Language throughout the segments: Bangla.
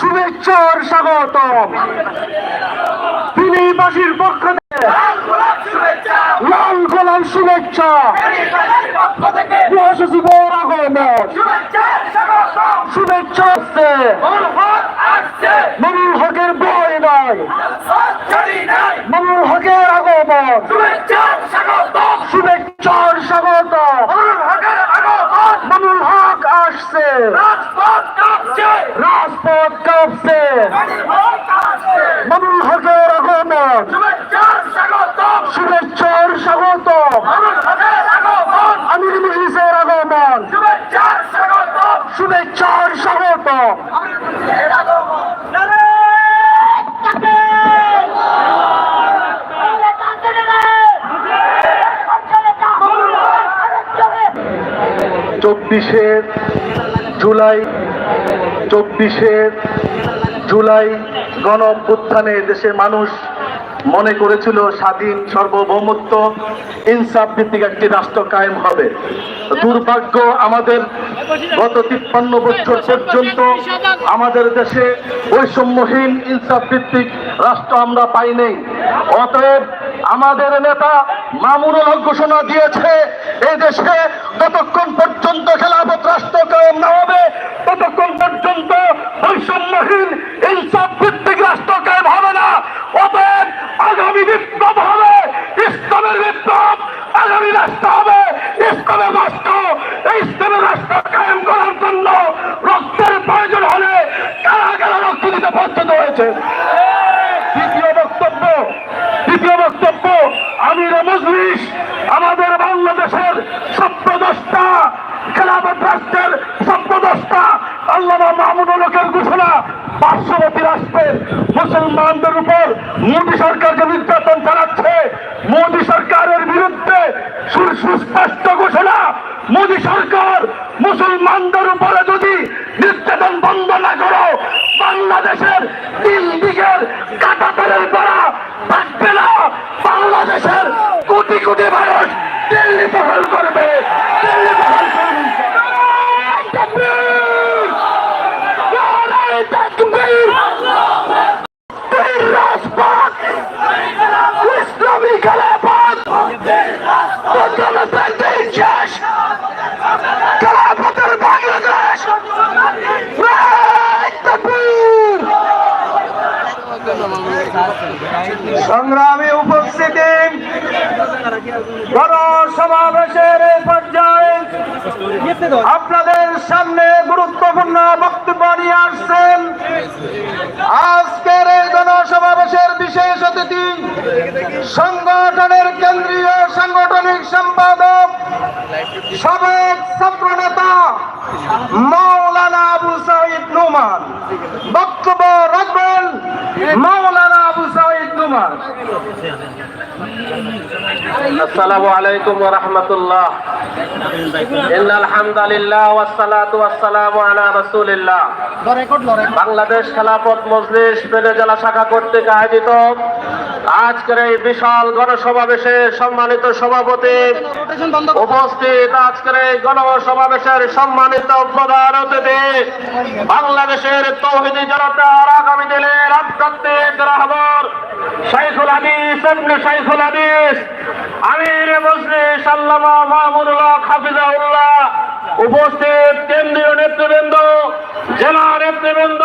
শুভেচ্ছার স্বাগতম। বিলিবাসীর পক্ষ থেকে লাল গোলাম শুভেচ্ছা। গৃহসচিবের আগমন শুভেচ্ছা আসছে। মনুল হকের বই নয় মনুল হকের আগমন। শুভেচ্ছার স্বাগত মনুল হক আসছে। রাজপথ কাঁপছে। মনুল হকের আগমন। শুভেচ্ছার স্বাগত আমির মজলিসের আগমন। শুভেচ্ছার স্বাগত চব্বিশে জুলাই চব্বিশে জুলাই গণ অভ্যুত্থানে দেশের মানুষ মনে করেছিল স্বাধীন সার্বভৌমত্ব, ইনসাফ ভিত্তিক একটি রাষ্ট্র কায়েম হবে। দুর্ভাগ্য আমাদের গত তিপ্পান্ন বছর পর্যন্ত আমাদের দেশে বৈষম্যহীন ইনসাফ ভিত্তিক রাষ্ট্র আমরা পাই নাই। অতএব আমাদের নেতা মামুনুল হক ঘোষণা দিয়েছে, এই দেশে যতক্ষণ পর্যন্ত খেলাফত রাষ্ট্র কায়েম না হবে, ততক্ষণ পর্যন্ত বৈষম্যহীন, ইনসাফ ভিত্তিক রাষ্ট্র কায়েম হবে না। অতএব আগামী বিপ্লব হবে, ইসলামের বিপ্লব আগামী রাষ্ট্র হবে, ইসলামের রাষ্ট্র, এই ইসলামের রাষ্ট্র কায়েম করার জন্য রক্তের প্রয়োজন হলে কারা কারা রক্ত দিতে প্রস্তুত হয়েছে? বক্তব্য, আমির মজলিস, আমাদের বাংলাদেশের সপ্তদশটা খেলাফত রাষ্ট্রের সপ্তদশটা আল্লাহ মাহমুদুল হকের ঘোষণা পার্শ্ববর্তী রাষ্ট্রের মুসলমানদের উপর মোদী সরকারকে নির্যাতন চালাচ্ছে। মোদী সরকারের বিরুদ্ধে সুস্পষ্ট ঘোষণা, মোদী সরকার মুসলমানদের উপরে যদি নির্যাতন বন্ধ না করো বাংলাদেশের তিন দিকের কাটাতারের পড়া থাকবে না বাংলাদেশের কোটি কোটি মানুষ দিল্লি দখল করবে দিল্লি দখল করবে তাকবীর! নারায়ে তাকবীর! বীর রাজপথ! ইসলামী খেলাফত জনতার দেশ খেলাফতের বাংলাদেশ নারায়ে তাকবীর! সংগ্রামী উপস্থিতি গণসমাবেশের এই পর্যায়ে আপনাদের সামনে গুরুত্বপূর্ণ বক্তব্য নিয়ে আসছেন। আজকের এই জনসমাবেশের বিশেষ অতিথি সংগঠনের কেন্দ্রীয় সাংগঠনিক সম্পাদক, সাবেক ছাত্র নেতা মাওলানা আবু সাইদ নুমান। বক্তব্য রাখবেন মাওলানা আবু সাইদ আসসালামু আলাইকুম ওয়া রাহমাতুল্লাহ। ইন্নাল হামদালিল্লাহ ওয়াস সালাতু ওয়াস সালামু আলা রাসূলিল্লাহ। বাংলাদেশ খেলাফত মজলিস বেলে জেলা শাখা কর্তৃক আয়োজিত আজকের এই বিশাল গণসমাবেশে সম্মানিত সভাপতি উপস্থিত আজকের এই গণসমাবেশের সম্মানিত প্রধান অতিথি বাংলাদেশের তৌহিদি জনতার আগামী দিনের আধ্যাত্মিক রাহবর শাইখুল হাদিস ইবনে শাইখুল হাদিস, আমির মজলিস আল্লামা মাহমুদুল্লাহ হাফিজাউল্লাহ উপস্থিত কেন্দ্রীয় নেতৃবৃন্দ, জেলা নেতৃবৃন্দ,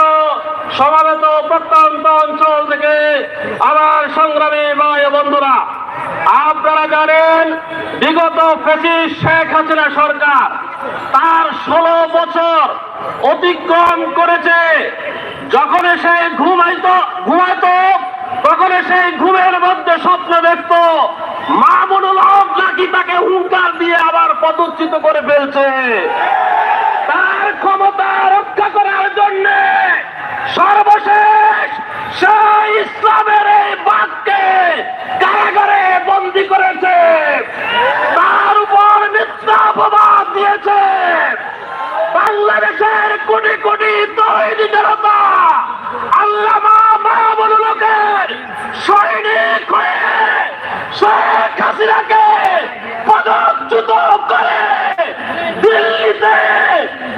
সমাবেত প্রত্যন্ত অঞ্চল থেকে আমার সংগ্রামী ভাই বন্ধুরা, আপনারা জানেন বিগত ফেসিস শেখ হাসিনা সরকার তার ষোলো বছর অতিক্রম করেছে। যখন সে ঘুমাইত, ঘুমাইতো, তখন সেই ঘুমের মধ্যে স্বপ্ন দেখত নাকি তাকে হুঙ্কার দিয়ে আবার পদচ্যুত করে ফেলছে। তার ক্ষমতা রক্ষা করার জন্য সর্বশেষ সেই ইসলামের এই বাঘকে কারাগারে বন্দি করেছে। তার উপর মিথ্যা অপবাদ দিয়েছে। বাংলাদেশের কোটি কোটি তৈরি জনতা আল্লামা মামুনুলকে সৈনিক হয়ে শেখ হাসিনাকে পদচ্যুত করে দিল্লিতে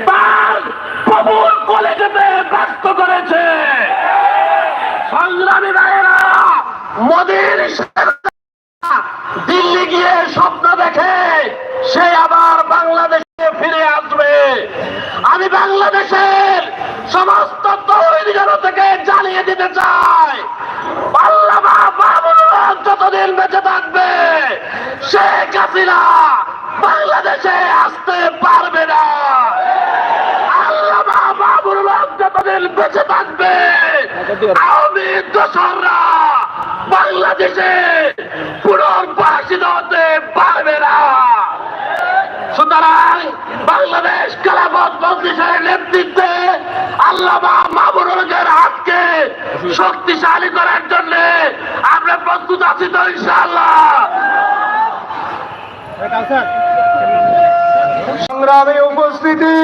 তার প্রবুল কলেজেতে ব্যস্ত করেছে। সংগ্রামী রায়েরা মোদীর বাবুল হক যতদিন বেঁচে থাকবে, শেখ হাসিনা বাংলাদেশে আসতে পারবে না। আল্লামা বাবুল হক যতদিন বেঁচে থাকবে আওয়ামী দোসররা বাংলাদেশে পুনর্বাসিত হতে পারবে বাংলাদেশ খেলাফত মজলিসের নেতৃত্বে আল্লামা মামুনুলের হাতকে শক্তিশালী করার জন্য আমরা প্রস্তুত আছি তো ইনশাআল্লাহ। সংগ্রামী উপস্থিতি।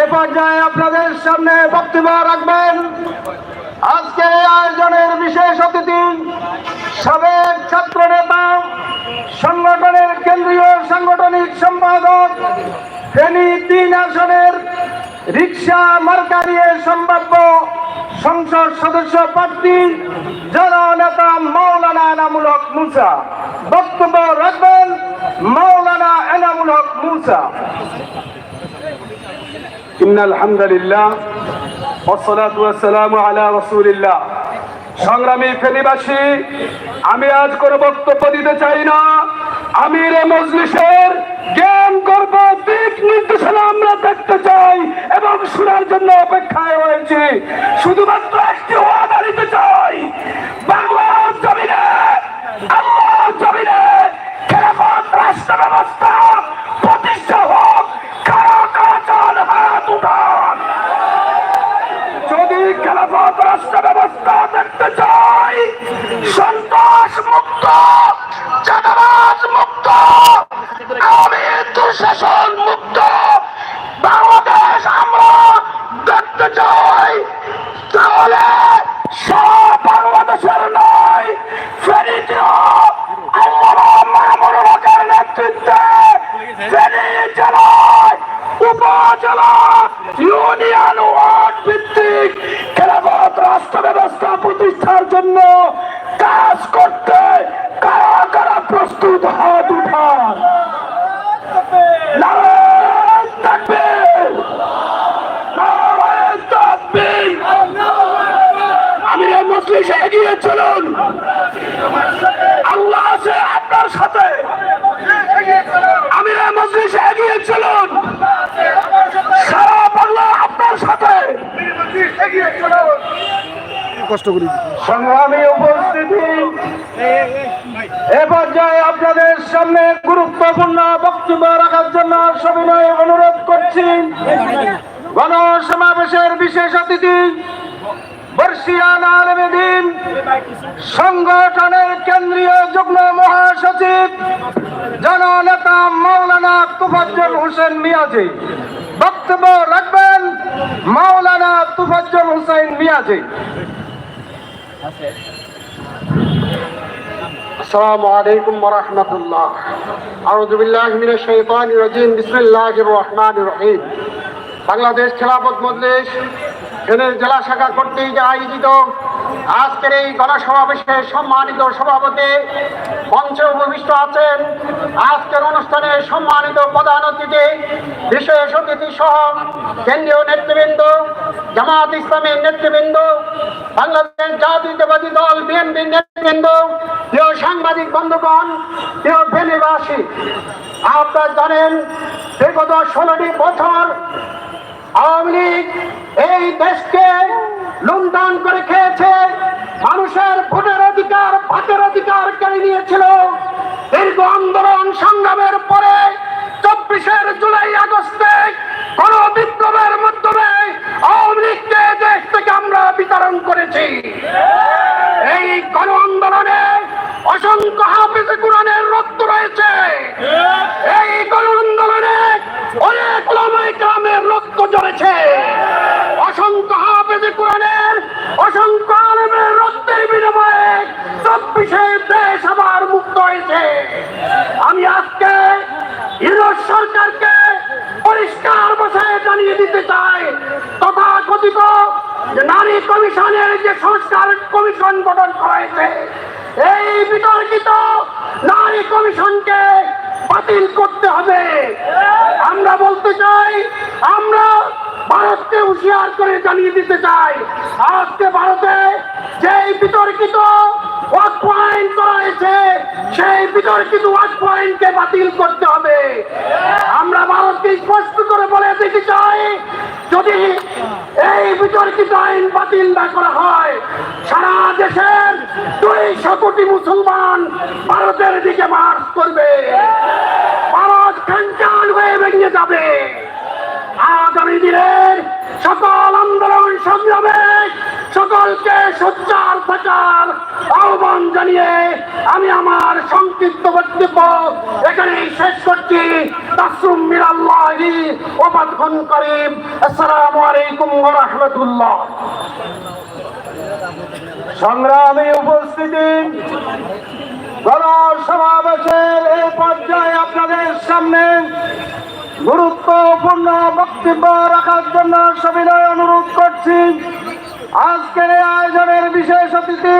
এ পর্যায়ে আপনাদের সামনে বক্তব্য রাখবেন। আজকে আয়োজনের বিশেষ অতিথি সাবেক ছাত্র নেতা সংগঠনের কেন্দ্রীয় সাংগঠনিক সম্পাদক ফেনী তিন আসনের রিক্সা মার্কা নিয়ে সম্ভাব্য সংসদ সদস্য প্রার্থী জননেতা মৌলানা এনামুল হক মুসা বক্তব্য রাখবেন মৌলানা এনামুল হক মুসা ইন আলহামদুলিল্লাহ والصلاة والسلام على رسول الله সংগ্রামী ফেনীবাসী, আমি আজ কোনো বক্তব্য দিতে চাই না। আমির মজলিসের জ্ঞান করব দিক নির্দেশনা আমরা দেখতে চাই এবং শোনার জন্য অপেক্ষায় হয়েছি শুধুমাত্র একটি ওয়াদা দিতে চাই বাংলার জমিনে আল্লাহ জমিনে খেলাফত রাষ্ট্র ব্যবস্থা প্রতিষ্ঠা হোক কারা কারা চান হাত উঠান যদি খেলাফত রাষ্ট্র ব্যবস্থা দেখতে চাই সন্ত্রাস মুক্ত চাঁদাবাজ মুক্ত আমি দুঃশাসন মুক্ত। বাংলাদেশ আমরা দেখতে চাই। তাহলে সব বাংলাদেশের নয় ফেরিতেও আল্লাহ মাহমুদ হকের নেতৃত্বে ফেরি জেলায় উপজেলা চলুন। আল্লাহ আছে আপনার সাথে। আমিরের মজলিসে এগিয়ে চলুন। সারা বাংলা আপনার সাথে। সংগ্রামী উপস্থিতি এ পর্যায়ে আপনাদের সামনে গুরুত্বপূর্ণ বক্তব্য রাখার জন্য সবিনয় অনুরোধ করছি। গণসমাবেশের বিশেষ অতিথি বর্ষিয়ান আলমদিন সংগঠনের কেন্দ্রীয় যুগ্ম মহাসচিব জননেতা মৌলানা তুফাজ্জল হোসেন মিয়াজি। বক্তব্য রাখবেন মাওলানা তুফাজ্জল হোসেন মিয়াজি। বাংলাদেশ খেলাপথ মজলিশ জেলা শাখা কর্তৃক আয়োজিত আজকের এই গণসমাবেশে সম্মানিত সভাপতি মঞ্চে উপবিষ্ট আছেন আজকের অনুষ্ঠানে সম্মানিত প্রধান অতিথি, বিশেষ অতিথি সহ কেন্দ্রীয় নেতৃবৃন্দ, জামাত ইসলামের নেতৃবৃন্দ, বাংলাদেশ জাতীয়তাবাদী দল বিএনপি নেতৃবৃন্দ, প্রিয় সাংবাদিক বন্ধুগণ, প্রিয় ফেনীবাসী আপনারা জানেন বিগত ষোলোটি বছর আওয়ামী লীগ এই দেশকে লুণ্ঠন করে খেয়েছে। মানুষের ভোটের অধিকার ভাতের অধিকার কেড়ে নিয়েছিল। দীর্ঘ আন্দোলন সংগ্রামের পরে চব্বিশের জুলাই আগস্টে কোন বিপ্লবের মাধ্যমে আওয়ামী লীগকে দেশ থেকে আমরা বিতরণ করেছি। ভাষায় চাই। তথা কথিত যে নারী কমিশনের যে সংস্কার কমিশন গঠন করা হয়েছে এই বিতর্কিত নারী কমিশনকে বাতিল করতে হবে। আমরা বলতে চাই, আমরা ভারতকে হুঁশিয়ার করে জানিয়ে দিতে চাই। আজকে ভারতে যেই বিতর্কিত ওয়াক পয়েন্ট করা হয়েছে, সেই বিতর্কিত ওয়াক পয়েন্টকে বাতিল করতে হবে। আমরা ভারতকে স্পষ্ট করে বলে দিতে চাই, যদি এই বিতর্কিত আইন বাতিল না করা হয়, সারা দেশের দুইশো কোটি মুসলমান ভারতের দিকে মার্চ করবে। ভারত খানচান হয়ে ভেঙে যাবে। সকল আন্দোলন সংগ্রামে সকলকে সোচ্চার থাকার আহ্বান জানিয়ে আমি আমার সংক্ষিপ্ত বক্তব্য এখানেই শেষ করছি। তাসরুম মিরাল্লাহি ওবাদখন করিম, আসসালামু আলাইকুম ওয়া রাহমাতুল্লাহ। সংগ্রামী উপস্থিতি, গণসমাবেশের এই পর্যায়ে আপনাদের সামনে গুরুত্বপূর্ণ বক্তব্য রাখার জন্য সবিনয় অনুরোধ করছি। আজকের আয়োজনের বিশেষ অতিথি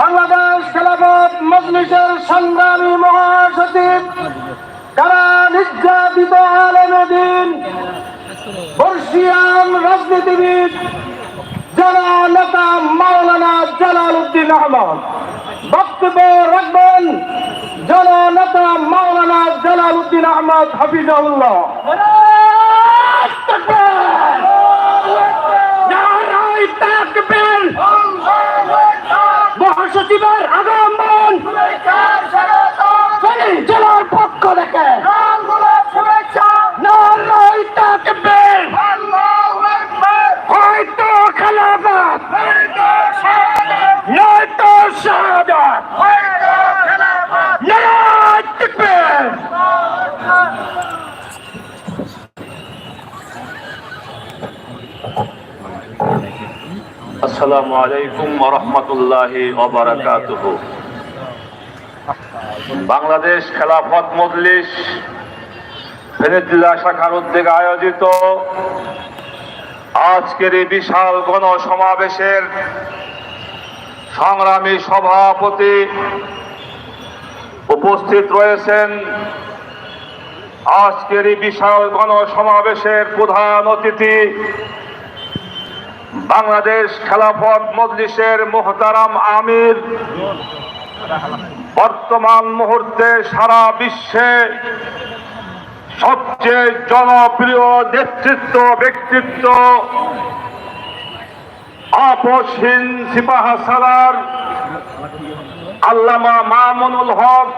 বাংলাদেশ খেলাফত মজলিসের সংগ্রামী মহাসচিব কারা নির্যাতিত আলমদিন বর্ষিয়ান রাজনীতিবিদ জননেতা মাওলানা জালাল উদ্দিন আহমদ। বক্তব্য রাখবেন জননেতা মাওলানা জালাল উদ্দিন আহমদ হাফিজাউল্লাহ আসসালামু আলাইকুম রহমতুল্লাহ বাংলাদেশ খেলাফত মজলিস ফেনেতুল্লাহ শাখার উদ্যোগে আয়োজিত আজকের এই বিশাল গণসমাবেশের সংগ্রামী সভাপতি উপস্থিত রয়েছেন আজকের এই বিশাল গণসমাবেশের প্রধান অতিথি বাংলাদেশ খেলাফত মজলিসের মোহতারাম আমির। বর্তমান মুহূর্তে সারা বিশ্বে সবচেয়ে জনপ্রিয় নেতৃত্ব, ব্যক্তিত্ব আপসহীন সিপাহ সালার আল্লামা মামুনুল হক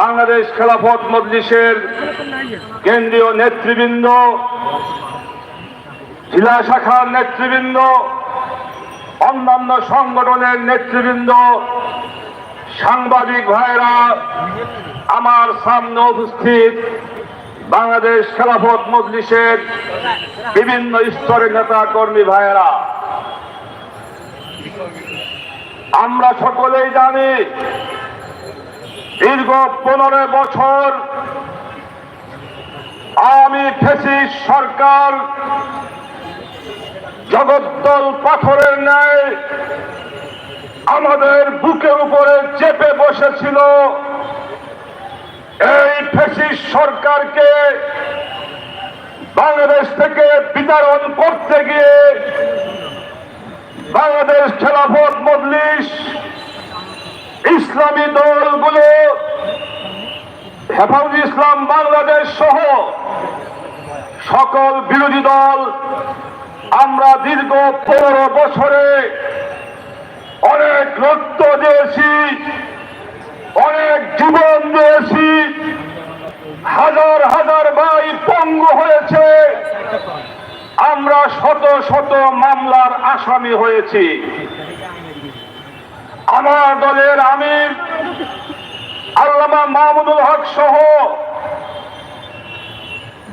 বাংলাদেশ খেলাফত মজলিসের কেন্দ্রীয় নেতৃবৃন্দ জেলা শাখার নেতৃবৃন্দ, অন্যান্য সংগঠনের নেতৃবৃন্দ, সাংবাদিক ভাইরা আমার সামনে উপস্থিত বাংলাদেশ খেলাফত মজলিসের বিভিন্ন স্তরের নেতা কর্মী ভাইয়েরা। আমরা সকলেই জানি, দীর্ঘ পনেরো বছর আওয়ামী ফেসিস সরকার জগদ্দল পাথরের ন্যায় আমাদের বুকের উপরে চেপে বসেছিল এই ফেসিস সরকারকে বাংলাদেশ থেকে বিতরণ করতে গিয়ে বাংলাদেশ খেলাফত মজলিস ইসলামী দলগুলো হেফাজ ইসলাম বাংলাদেশ সহ সকল বিরোধী দল আমরা দীর্ঘ পনেরো বছরে অনেক রক্ত দিয়েছি, অনেক জীবন দিয়েছি। হাজার হাজার ভাই পঙ্গু হয়েছে। আমরা শত শত মামলার আসামি হয়েছি। আমার দলের আমির আল্লামা মাহমুদুল হক সহ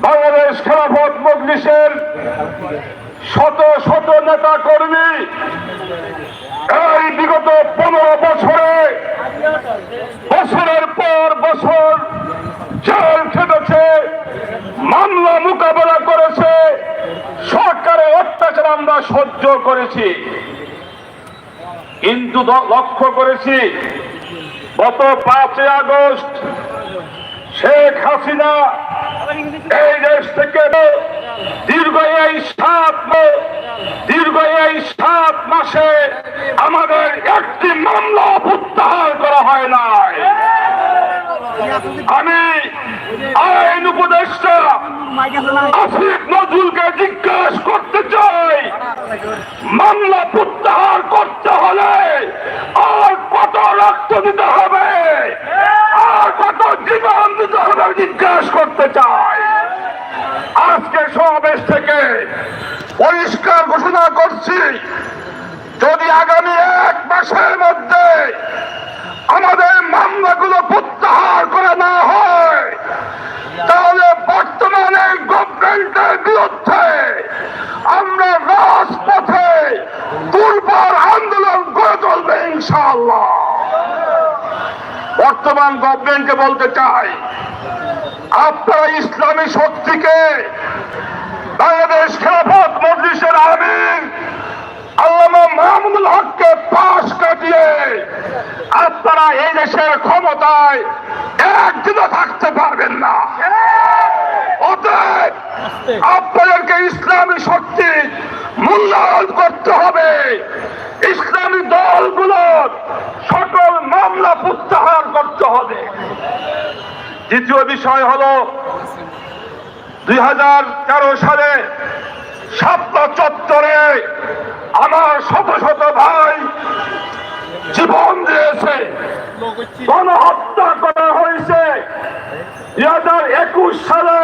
বাংলাদেশ খেলাফত মজলিসের শত শত নেতা কর্মী এই বিগত পনেরো বছরে বছরের পর বছর জেল খেটেছে, মামলা মোকাবেলা করেছে সরকারের অত্যাচার আমরা সহ্য করেছি। কিন্তু লক্ষ্য করেছি, গত পাঁচই আগস্ট শেখ হাসিনা এই দেশ থেকে দীর্ঘ এই সাত দীর্ঘ এই সাত মাসে আমাদের একটি মামলা প্রত্যাহার করা হয় নাই। আমি আইন উপদেষ্টা আসিফ নজরুলকে জিজ্ঞাসা করতে চাই, মামলা প্রত্যাহার করতে হলে আর কত রক্ত দিতে হবে? আর কত জীবন দিতে হবে? জিজ্ঞাসা করতে চাই। আজকে সমাবেশ থেকে পরিষ্কার ঘোষণা করছি, যদি আগামী এক মাসের মধ্যে আমাদের মামলাগুলো প্রত্যাহার করে না হয়, তাহলে বর্তমানে গভর্নমেন্টের বিরুদ্ধে আমরা রাজপথে দুর্বল আন্দোলন গড়ে তুলবে ইনশাআল্লাহ। বর্তমান গভর্নমেন্টকে বলতে চাই আপনারা ইসলামী শক্তিকে বাংলাদেশ খেলাফত মজলিসের আমির আল্লামা মাহমুদুল হককে পাশ কাটিয়ে আপনারা এই দেশের ক্ষমতায় একদিনও থাকতে পারবেন না। অতএব আপনাদেরকে ইসলামী শক্তি মূল্যায়ন করতে হবে। ইসলামী দলগুলোর সকল মামলা প্রত্যাহার করতে হবে। দ্বিতীয় বিষয় হলো দুই সালে সাতটা চত্বরে আমার শত শত ভাই জীবন দিয়েছে। গণহত্যা করা হয়েছে। দুই হাজার একুশ সালে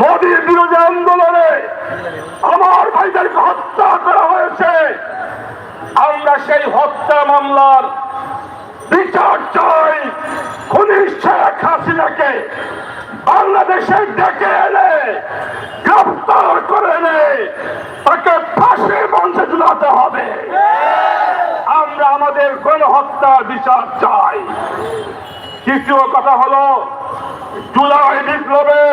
মোদীর বিরোধী আন্দোলনে আমার ভাইদেরকে হত্যা করা হয়েছে। আমরা সেই হত্যা মামলার বিচার চাই। খুনি শেখ হাসিনাকে বাংলাদেশে ডেকে এনে গ্রেফতার করে এনে তাকে ফাঁসির মঞ্চে ঝুলাতে হবে। আমরা আমাদের গণহত্যার বিচার চাই। তৃতীয় কথা হলো, জুলাই বিপ্লবে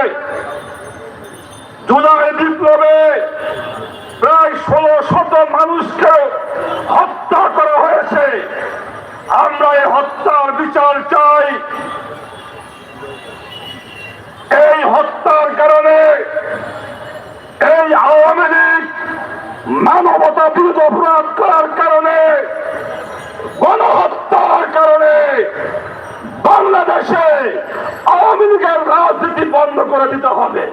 জুলাই বিপ্লবে প্রায় ষোলো শত মানুষকে হত্যা করা হয়েছে আমরা এই হত্যার বিচার চাই। এই হত্যার কারণে এই আওয়ামী লীগ মানবতা বিরোধী অপরাধ করার কারণে, গণহত্যার কারণে বাংলাদেশে আওয়ামী লীগের রাজনীতি বন্ধ করে দিতে হবে।